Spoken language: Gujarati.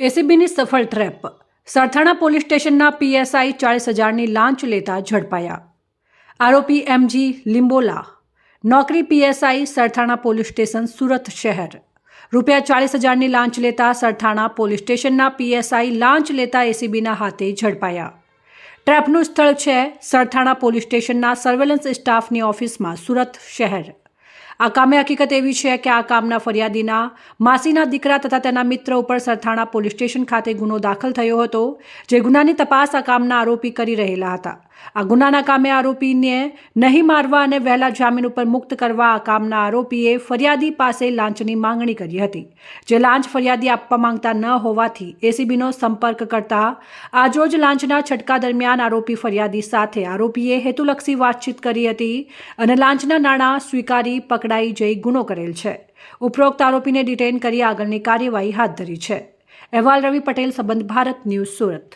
એસીબીની સફળ ટ્રેપ. સરથાણા પોલીસ સ્ટેશનના પીએસઆઈ ચાળીસ હજારની લાંચ લેતા ઝડપાયા. આરોપી એમજી લિંબોલા. નોકરી PSI Sarthana police station Surat શહેર. રૂપિયા ચાળીસ હજારની લાંચ લેતા સરથાણા પોલીસ સ્ટેશનના પીએસઆઈ લાંચ લેતા એસીબીના હાથે ઝડપાયા. ટ્રેપનું સ્થળ છે સરથાણા પોલીસ સ્ટેશનના સર્વેલન્સ સ્ટાફની ઓફિસમાં સુરત શહેર. આ કામે હકીકત એવી છે કે આ કામના ફરિયાદીના માસીના દીકરા તથા તેના મિત્ર ઉપર સરથાણા પોલીસ સ્ટેશન ખાતે ગુનો દાખલ થયો હતો, જે ગુનાની તપાસ આ કામના આરોપી કરી રહેલા હતા. આ ગુનાના કામે આરોપીને નહીં મારવા અને વહેલા જામીન ઉપર મુક્ત કરવા આ કામના આરોપીએ ફરિયાદી પાસે લાંચની માંગણી કરી હતી. જે લાંચ ફરિયાદી આપવા માંગતા ન હોવાથી એસીબીનો સંપર્ક કરતા આજરોજ લાંચના છટકા દરમિયાન આરોપી ફરિયાદી સાથે આરોપીએ હેતુલક્ષી વાતચીત કરી હતી અને લાંચના નાણાં સ્વીકારી, પકડાઈ જઈ ગુનો કરેલ છે. ઉપરોક્ત આરોપીને ડિટેન કરી આગળની કાર્યવાહી હાથ ધરી છે. અહેવાલ રવિ પટેલ, સંબંધ ભારત ન્યૂઝ સુરત.